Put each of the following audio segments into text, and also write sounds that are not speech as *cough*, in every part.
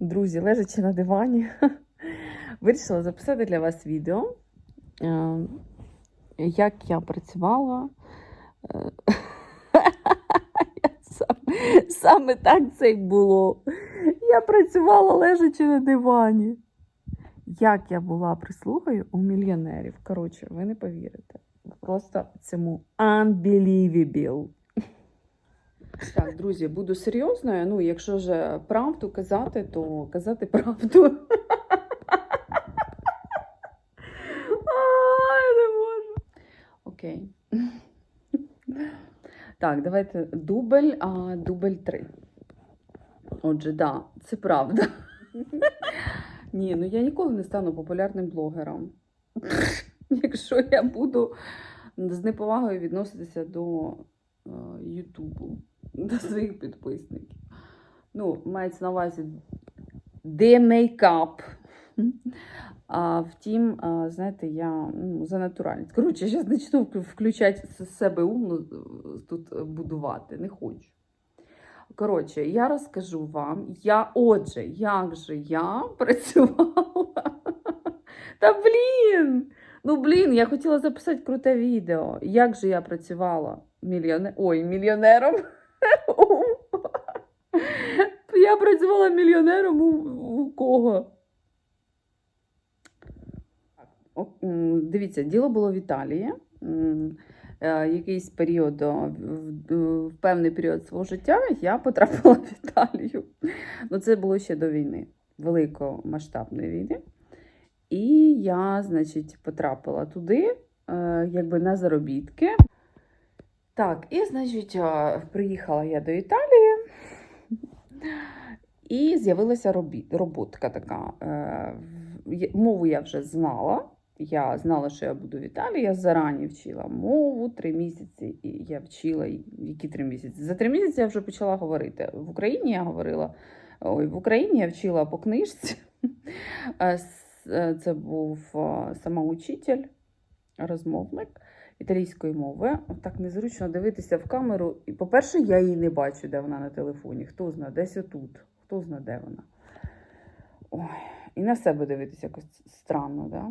Друзі, лежачи на дивані, *laughs* вирішила записати для вас відео, е, як я працювала. Е, *laughs* Саме так це й було. Я працювала лежачи на дивані. Як я була прислугою у мільйонерів. Коротше, ви не повірите. Просто цьому unbelievable. Так, друзі, буду серйозною. Ну, якщо вже правду казати, то казати правду. Ай, не можу. Окей. Так, давайте дубль, а дубль три. Отже, да, це правда. Ні, ну я ніколи не стану популярним блогером. Якщо я буду з неповагою відноситися до е, Ютубу, до своїх підписників. Ну, мається на увазі де мейкап. *laughs* А втім, знаєте, я ну, за натуральність. Коротше, я зараз почну включати з себе умно е, тут будувати. Не хочу. Коротше, я розкажу вам, я, отже, як же я *laughs* працювала. Та блін! Ну, блін, я хотіла записати круте відео. Як же я працювала мільйоне... Ой, мільйонером. Я працювала мільйонером у, у кого? Дивіться, діло було в Італії. Е, Якийсь період, в- певний період свого життя я потрапила в Італію. Ну, це було ще до війни, великомасштабної війни. І я, значить, потрапила туди, е, якби на заробітки. Так, і, значить, приїхала я до Італії, і з'явилася роботка така. Е, Мову я вже знала. Я знала, що я буду в Італії. Я зарані вчила мову три місяці, і я вчила які три місяці. За три місяці я вже почала говорити. В Україні я говорила. Ой, в Україні я вчила по книжці. *laughs* Е, е, Це був самоучитель, розмовник італійської мови. Так незручно дивитися в камеру. І, по-перше, я її не бачу, де вона на телефоні. Хто знає, десь отут. Хто знає, де вона. Ой, і на себе дивитися якось странно, да?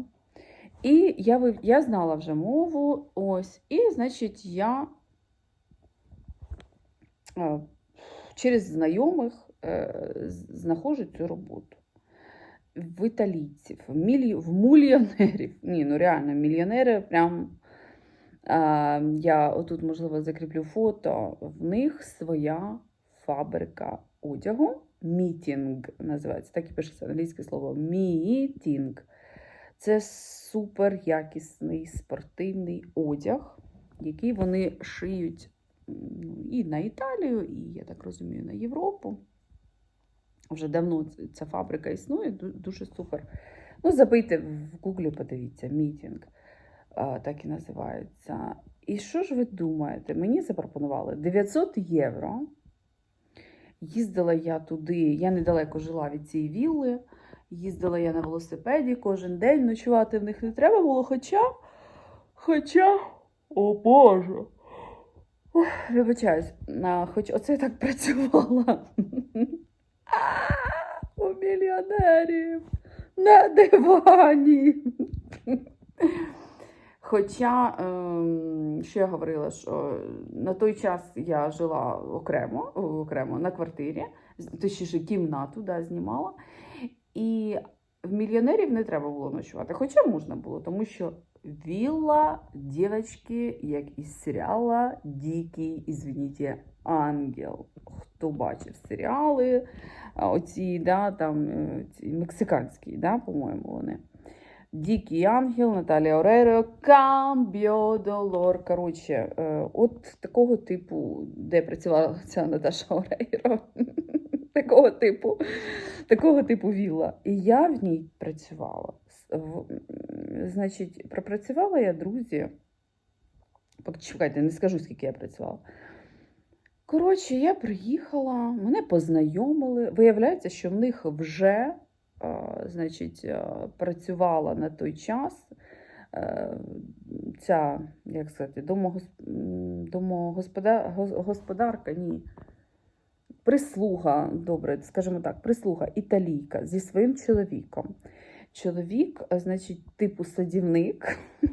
І я, я знала вже мову, ось, і, значить, я е, через знайомих е, знаходжу цю роботу. В італійців, в мільйонерів. Ні, ну реально, мільйонери прям. Е, я отут, можливо, закріплю фото. В них своя фабрика одягу. Мітінг називається. Так і пишеться англійське слово мітінг. Це супер якісний спортивний одяг, який вони шиють ну, і на Італію, і, я так розумію, на Європу. Вже давно ця фабрика існує, дуже супер. Ну, забийте в Гуглі, подивіться, мітінг, так і називається. І що ж ви думаєте? Мені запропонували 900 євро. Їздила я туди, я недалеко жила від цієї вілли. Їздила я на велосипеді кожен день, ночувати в них не треба було. Хоча, хоча, о Боже. Вибачаюсь, хоч оце так працювала. *laughs* У мільйонерів на дивані. Хоча, ем, що я говорила, що на той час я жила окремо, окремо на квартирі, точніше кімнату да, знімала. І в мільйонерів не треба було ночувати. Хоча можна було, тому що вілла дівчатки, як із серіала Дикий, извините, ангел. Хто бачив серіали, оці, да, там, е, ці мексиканські, да, по-моєму, вони. Дикий ангел, Наталія Орейро, Камбіо Долор. Коротше, е, от такого типу, де працювала ця Наташа Орейро. *laughs* такого типу, такого типу вілла. І я в ній працювала. Значить, пропрацювала я, друзі. Чекайте, не скажу, скільки я працювала. Коротше, я приїхала, мене познайомили. Виявляється, що в них вже значить, працювала на той час е, ця, як сказати, домогос... м, домогосподар... гос- господарка, ні. прислуга, добре, скажімо так, прислуга італійка зі своїм чоловіком. Чоловік, е, значить, типу садівник. *laughs*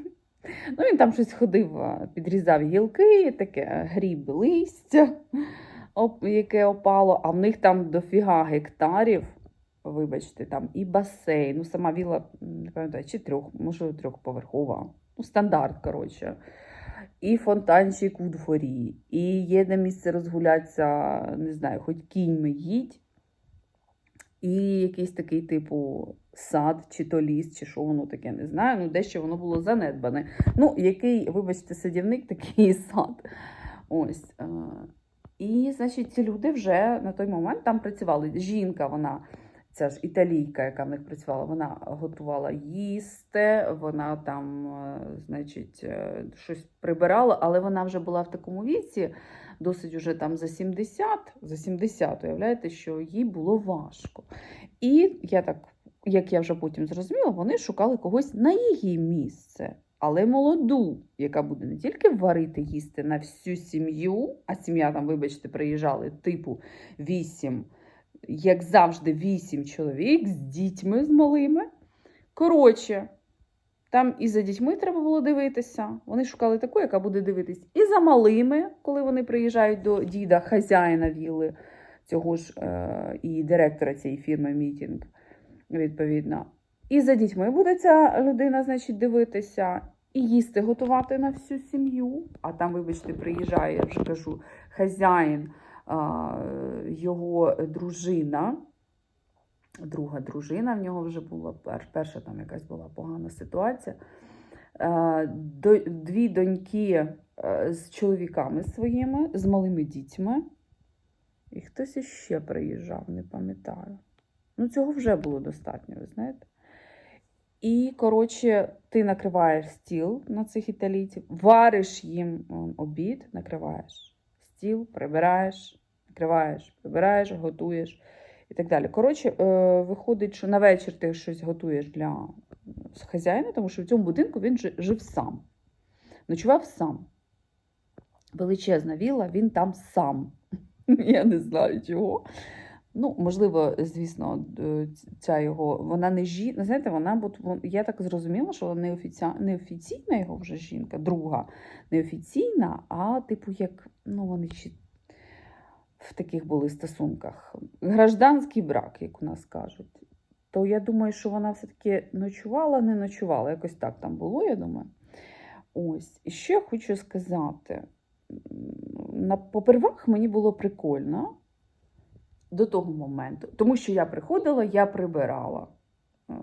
Ну, він там щось ходив, е, підрізав гілки, таке гріб листя, яке опало, а в них там дофіга гектарів. Вибачте, там і басейн. Ну, сама віла, не пам'ятаю, чи трьох, може, трьохповерхова. Ну, стандарт, коротше. І фонтанчик у дворі, і є де місце розгулятися, не знаю, хоч кіньми їдь. І якийсь такий, типу, сад, чи то ліс, чи що воно таке, не знаю. Ну, дещо воно було занедбане. Ну, який, вибачте, садівник, *laughs* такий сад. Ось. е, І, значить, ці люди вже на той момент там працювали. Жінка, вона, ця ж італійка, яка в них працювала, вона готувала їсти, вона там, е, значить, е, щось прибирала, але вона вже була в такому віці, досить уже там за 70, за 70, уявляєте, що їй було важко. І я так, як я вже потім зрозуміла, вони шукали когось на її місце, але молоду, яка буде не тільки варити їсти на всю сім'ю, а сім'я там, вибачте, приїжджали типу 8, як завжди, 8 чоловік з дітьми з малими. Коротше, там і за дітьми треба було дивитися. Вони шукали таку, яка буде дивитись і за малими, коли вони приїжджають до діда, хазяїна вілли, цього ж е, і директора цієї фірми Мітінг, відповідно. І за дітьми буде ця людина, значить, дивитися, і їсти готувати на всю сім'ю. А там, вибачте, приїжджає, я вже кажу, хазяїн, його дружина. Друга дружина в нього вже була перша там якась була погана ситуація. Дві доньки е, з чоловіками своїми, з малими дітьми. І хтось іще приїжджав, не пам'ятаю. Ну, цього вже було достатньо, ви знаєте. І, коротше, ти накриваєш стіл на цих італійців, вариш їм обід, накриваєш стіл, прибираєш, накриваєш, прибираєш, готуєш і так далі. Коротше, е, виходить, що на вечір ти щось готуєш для хазяїна, тому що в цьому будинку він жив сам. Ночував сам. Величезна віла, він там сам. *laughs* Я не знаю чого. Ну, можливо, звісно, ця його, вона не жінка. Знаєте, вона, я так зрозуміла, що вона неофіційна, неофіційна його вже жінка, друга неофіційна, а типу, як ну, вони чи в таких були стосунках. Гражданський брак, як у нас кажуть. То я думаю, що вона все-таки ночувала, не ночувала. Якось так там було, я думаю. Ось. І ще хочу сказати: на попервах мені було прикольно до того моменту. Тому що я приходила, я прибирала. Е,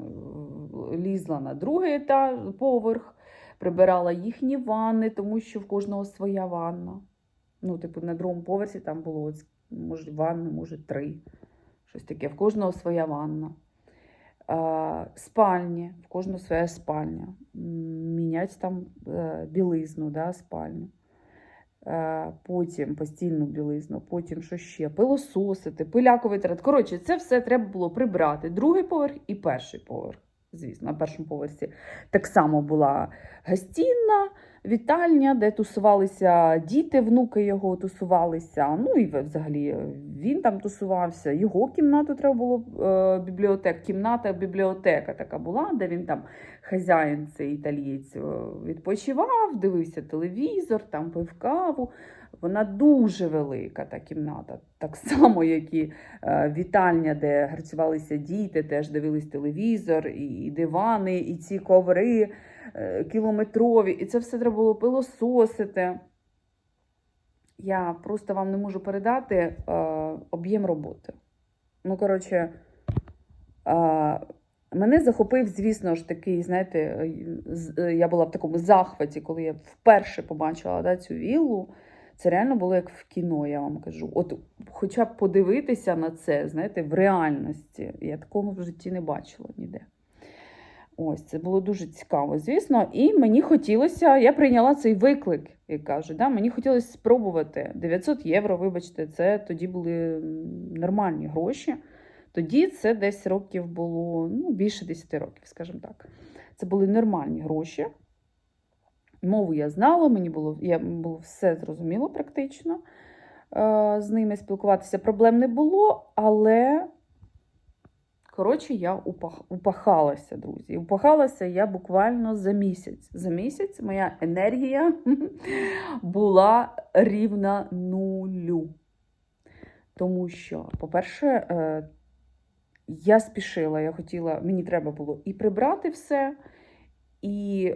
Лізла на другий етаж, поверх, прибирала їхні ванни, тому що в кожного своя ванна. Ну, типу, на другому поверсі там було, може, ванни, може, три. Щось таке. В кожного своя ванна. Е, Спальні, в кожного своя спальня. М, Міняти там е, білизну, да, спальню. Е, Потім постільну білизну, потім що ще? Пилососити, пиляковий трат. Коротше, це все треба було прибрати. Другий поверх і перший поверх. Звісно, на першому поверсі так само була гостінна, вітальня, де тусувалися діти, внуки його тусувалися. Ну і взагалі він там тусувався. Його кімнату треба було е, бібліотек. Кімната, бібліотека така була, де він там хазяїн, цей італієць, е, відпочивав, дивився телевізор, там пив каву. Вона дуже велика, та кімната. Так само, як і е, вітальня, де гарцювалися діти, теж дивились телевізор, і, дивани, і ці коври е, кілометрові. І це все треба було пилососити. Я просто вам не можу передати е, об'єм роботи. Ну, коротше, е, мене захопив, звісно ж, такий, знаєте, е, е, я була в такому захваті, коли я вперше побачила да, цю віллу. Це реально було як в кіно, я вам кажу. От хоча б подивитися на це, знаєте, в реальності. Я такого в житті не бачила ніде. Ось, це було дуже цікаво, звісно. І мені хотілося, я прийняла цей виклик, як кажуть. Да? Мені хотілося спробувати 900 євро, вибачте, це тоді були нормальні гроші. Тоді це десь років було ну, більше 10 років, скажімо так. Це були нормальні гроші. Мову я знала, мені було, я, було все зрозуміло практично. з ними спілкуватися проблем не було, але, коротше, я упах, упахалася, друзі. Упахалася я буквально за місяць. За місяць моя енергія *laughs* була рівна нулю. Тому що, по-перше, е, я спішила, я хотіла, мені треба було і прибрати все, і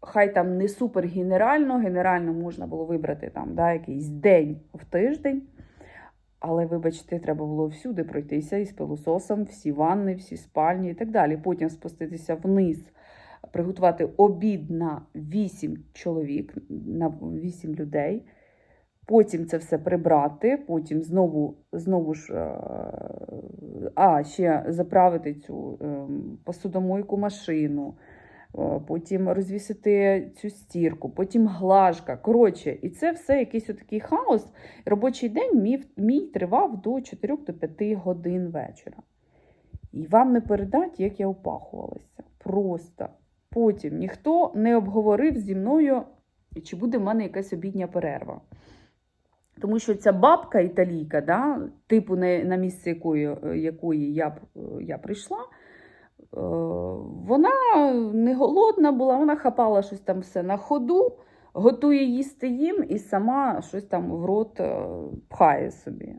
хай там не супер генерально, генерально можна було вибрати там да, якийсь день в тиждень. Але, вибачте, треба було всюди пройтися із пилососом, всі ванни, всі спальні і так далі. Потім спуститися вниз, приготувати обід на 8 чоловік, на 8 людей. Потім це все прибрати, потім знову, знову ж, е, а, ще заправити цю ем, посудомойку машину, потім розвісити цю стірку, потім глажка. Коротше, і це все якийсь отакий хаос. Робочий день мій, мій тривав до 4-5 годин вечора. І вам не передати, як я опахувалася. Просто. Потім ніхто не обговорив зі мною, чи буде в мене якась обідня перерва. Тому що ця бабка італійка, да, типу на, місце якої, якої я, я прийшла, е, вона не голодна була, вона хапала щось там все на ходу, готує їсти їм і сама щось там в рот е, пхає собі.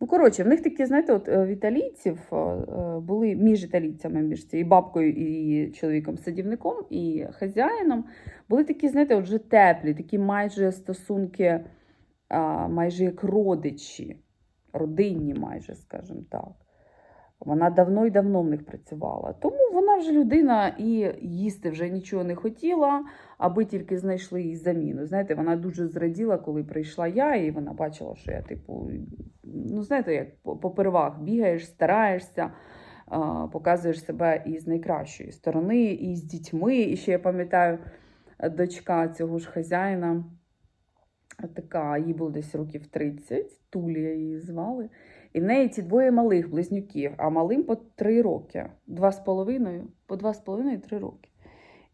Ну, коротше, в них такі, знаєте, от е, в італійців е, е, були між італійцями, між цією бабкою і чоловіком-садівником, і хазяїном, були такі, знаєте, от вже теплі, такі майже стосунки майже як родичі, родинні, майже, скажімо так. Вона давно і давно в них працювала. Тому вона вже людина і їсти вже нічого не хотіла, аби тільки знайшли їй заміну. Знаєте, вона дуже зраділа, коли прийшла я, і вона бачила, що я, типу, ну, знаєте, як по- попервах бігаєш, стараєшся, показуєш себе із найкращої сторони, і з дітьми. І ще я пам'ятаю, дочка цього ж хазяїна така, їй було десь років 30, Тулія її звали. І в неї ці двоє малих близнюків, а малим по 3 роки. Два з половиною, по два з половиною три роки.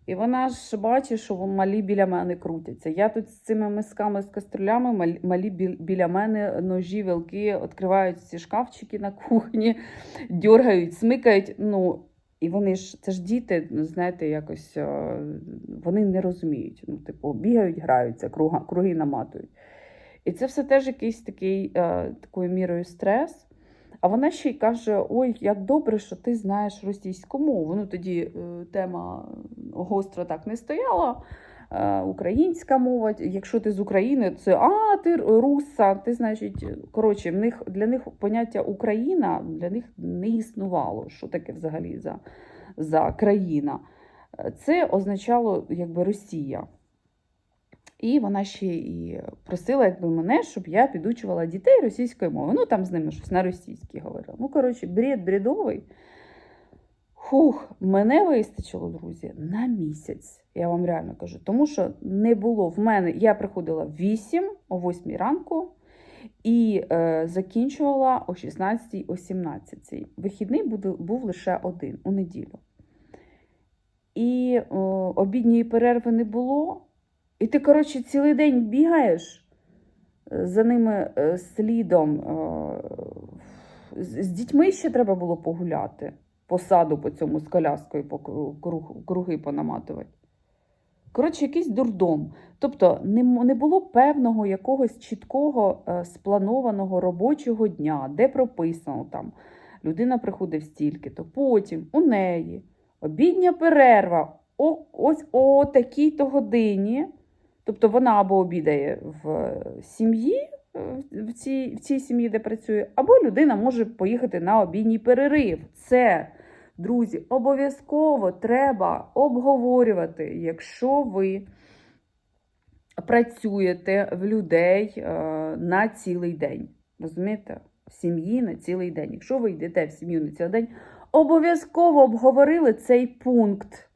І вона ж бачить, що малі біля мене крутяться. Я тут з цими мисками, з каструлями, малі- біля мене ножі, вилки, відкривають ці шкафчики на кухні, *laughs* дергають, смикають. Ну, і вони ж, це ж діти, ну, знаєте, якось е, вони не розуміють. Ну, типу, бігають, граються, круги наматують. І це все теж якийсь такий, е, такою мірою стрес. А вона ще й каже: Ой, як добре, що ти знаєш російську мову. Ну тоді е, тема гостро так не стояла. Е, українська мова. Якщо ти з України, це а, ти руса, ти значить, коротше, в них для них поняття Україна для них не існувало. Що таке взагалі за, за країна? Це означало якби Росія. І вона ще і просила якби мене, щоб я підучувала дітей російської мови. Ну там з ними щось на російській говорила. Ну, коротше, бред бредовий. Хух, мене вистачило, друзі, на місяць. Я вам реально кажу. Тому що не було в мене. Я приходила в 8 о 8 ранку і е, закінчувала о 16 о 17. Вихідний був, був лише один у неділю. І е, обідньої перерви не було. І ти, коротше, цілий день бігаєш е, за ними е, слідом. е, З дітьми ще треба було погуляти по саду, по цьому з коляскою, по круги понаматувати. Коротше, якийсь дурдом. Тобто не, було певного якогось чіткого спланованого робочого дня, де прописано там. Людина приходить стільки, то потім у неї обідня перерва о, ось о такій-то годині. Тобто вона або обідає в е, сім'ї, е, в цій, в цій сім'ї, де працює, або людина може поїхати на обідній перерив. Це, друзі, обов'язково треба обговорювати, якщо ви працюєте в людей е, на цілий день. Розумієте? В сім'ї на цілий день. Якщо ви йдете в сім'ю на цілий день, обов'язково обговорили цей пункт.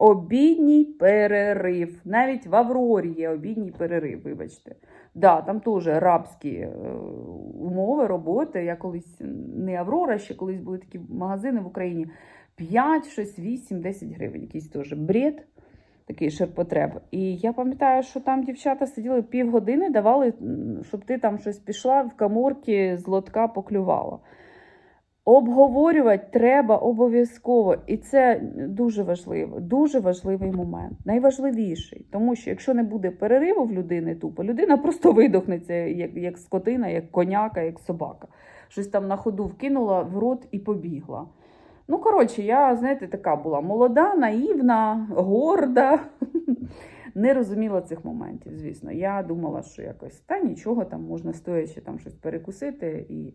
Обідній перерив. Навіть в Аврорі є обідній перерив, вибачте. Да, там теж рабські е, умови роботи. Я колись не Аврора, ще колись були такі магазини в Україні. 5, щось, 8, 10 гривень. Якийсь теж бред. такий ширпотреб. І я пам'ятаю, що там дівчата сиділи півгодини, давали, щоб ти там щось пішла в каморки з лотка поклювала. Обговорювати треба обов'язково, і це дуже важливо, дуже важливий момент, найважливіший. Тому що якщо не буде перериву в людини тупо, людина просто видохнеться, як, як скотина, як коняка, як собака. Щось там на ходу вкинула в рот і побігла. Ну, коротше, я, знаєте, така була молода, наївна, горда. *laughs* Не розуміла цих моментів, звісно. Я думала, що якось та нічого там можна стоячи там щось перекусити і.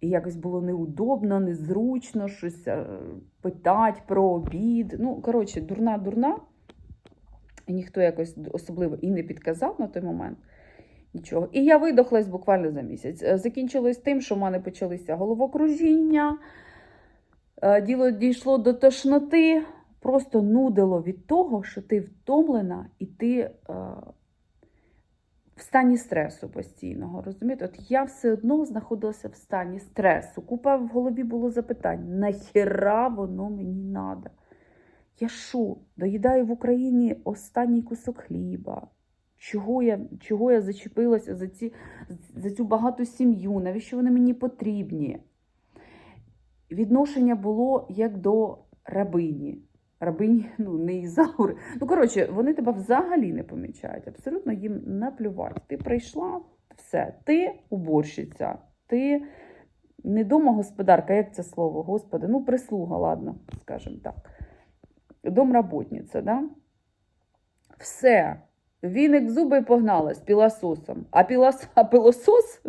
І якось було неудобно, незручно щось е, питати про обід. Ну, коротше, дурна-дурна. І ніхто якось особливо і не підказав на той момент нічого. І я видохлась буквально за місяць. Е, Закінчилось тим, що в мене почалися головокружіння, е, діло дійшло до тошноти, просто нудило від того, що ти втомлена і ти. В стані стресу постійного. Розумієте? От я все одно знаходилася в стані стресу. Купа в голові було запитань: нахіра воно мені треба? Я що, доїдаю в Україні останній кусок хліба? Чого я, чого я зачепилася за, ці, за цю багату сім'ю? Навіщо вони мені потрібні? Відношення було як до рабині. Рабині, *laughs* ну, не Ізаури. Ну, коротше, вони тебе взагалі не помічають. Абсолютно їм наплювати. Ти прийшла, все, ти уборщиця, ти не домогосподарка, як це слово, господи, ну, прислуга, ладно, скажімо так. Домработниця, да? Все. Віник зуби погнала з пілососом. А, пілос, а пилосос,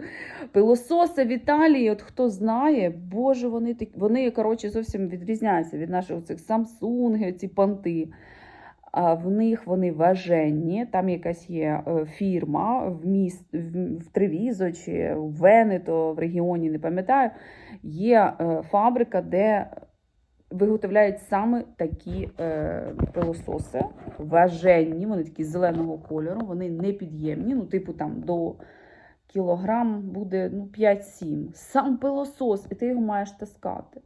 пилососи в Італії, от хто знає, боже, вони такі, вони, коротше, зовсім відрізняються від наших цих Samsung, ці понти. А в них вони важенні, там якась є е, фірма в міст в Тревізо чи в Венето, в регіоні, не пам'ятаю, є е, фабрика, де виготовляють саме такі е, пилососи, важенні, вони такі зеленого кольору, вони непід'ємні, ну, типу там до кілограм буде ну, 5-7. Сам пилосос, і ти його маєш таскати.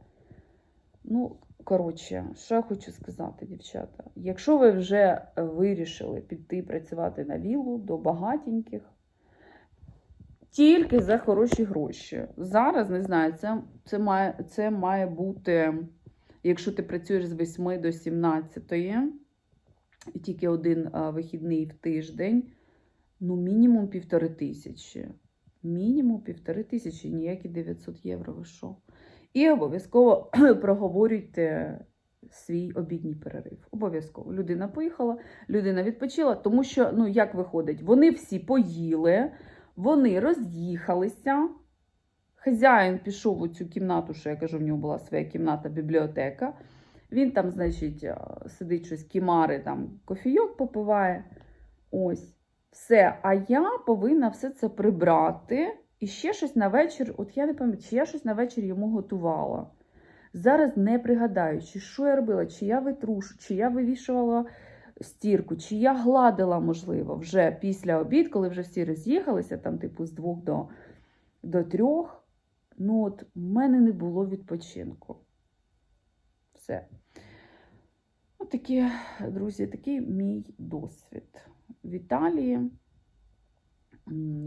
Ну, коротше, що я хочу сказати, дівчата. Якщо ви вже вирішили піти працювати на віллу до багатеньких, тільки за хороші гроші. Зараз не знаю, це, це, має, це має бути, якщо ти працюєш з 8 до 17, і тільки один вихідний в тиждень, ну, мінімум півтори тисячі. Мінімум півтори тисячі, ніякі 900 євро. Ви що? І обов'язково *clears throat* проговорюйте свій обідній перерив. Обов'язково. Людина поїхала, людина відпочила, тому що, ну, як виходить, вони всі поїли, вони роз'їхалися. Хазяїн пішов у цю кімнату, що я кажу, в нього була своя кімната, бібліотека. Він там, значить, сидить щось, кімари, там кофійок попиває. Ось. Все. А я повинна все це прибрати. І ще щось на вечір, от я не пам'ятаю, чи я щось на вечір йому готувала. Зараз не пригадаю, чи що я робила, чи я витрушу, чи я вивішувала стірку, чи я гладила, можливо, вже після обід, коли вже всі роз'їхалися, там, типу, з двох до, до трьох. Ну, от в мене не було відпочинку. Все. От такі, друзі, такий мій досвід в Італії.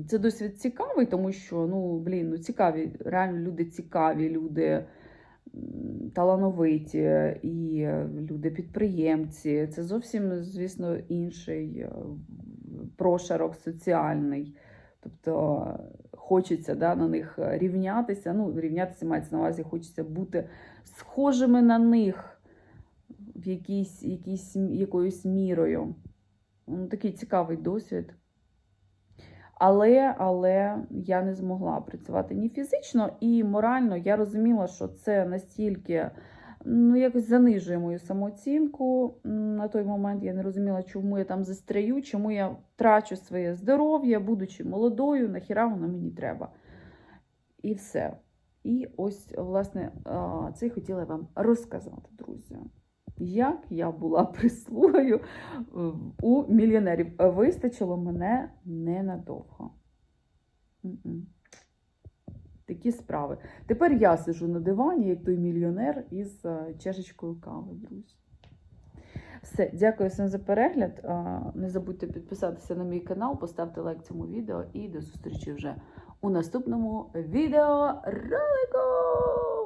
Це досвід цікавий, тому що, ну, блін, ну цікаві, реально люди цікаві, люди талановиті і люди підприємці. Це зовсім, звісно, інший е, прошарок соціальний. Тобто хочеться да, на них рівнятися. Ну, рівнятися мається на увазі, хочеться бути схожими на них в якійсь, якійсь, якоюсь мірою. Ну, Такий цікавий досвід. Але, але я не змогла працювати ні фізично, і морально я розуміла, що це настільки ну, якось занижує мою самооцінку. На той момент я не розуміла, чому я там застряю, чому я трачу своє здоров'я, будучи молодою, нахіра воно мені треба. І все. І ось, власне, це хотіла вам розказати, друзі. Як я була *laughs* прислугою у мільйонерів. Вистачило мене ненадовго. Такі справи. Тепер я сижу на дивані, як той мільйонер із е, чашечкою кави, друзі. Все, дякую всім за перегляд. Не забудьте підписатися на мій канал, поставте лайк цьому відео і до зустрічі вже у наступному відео ролику.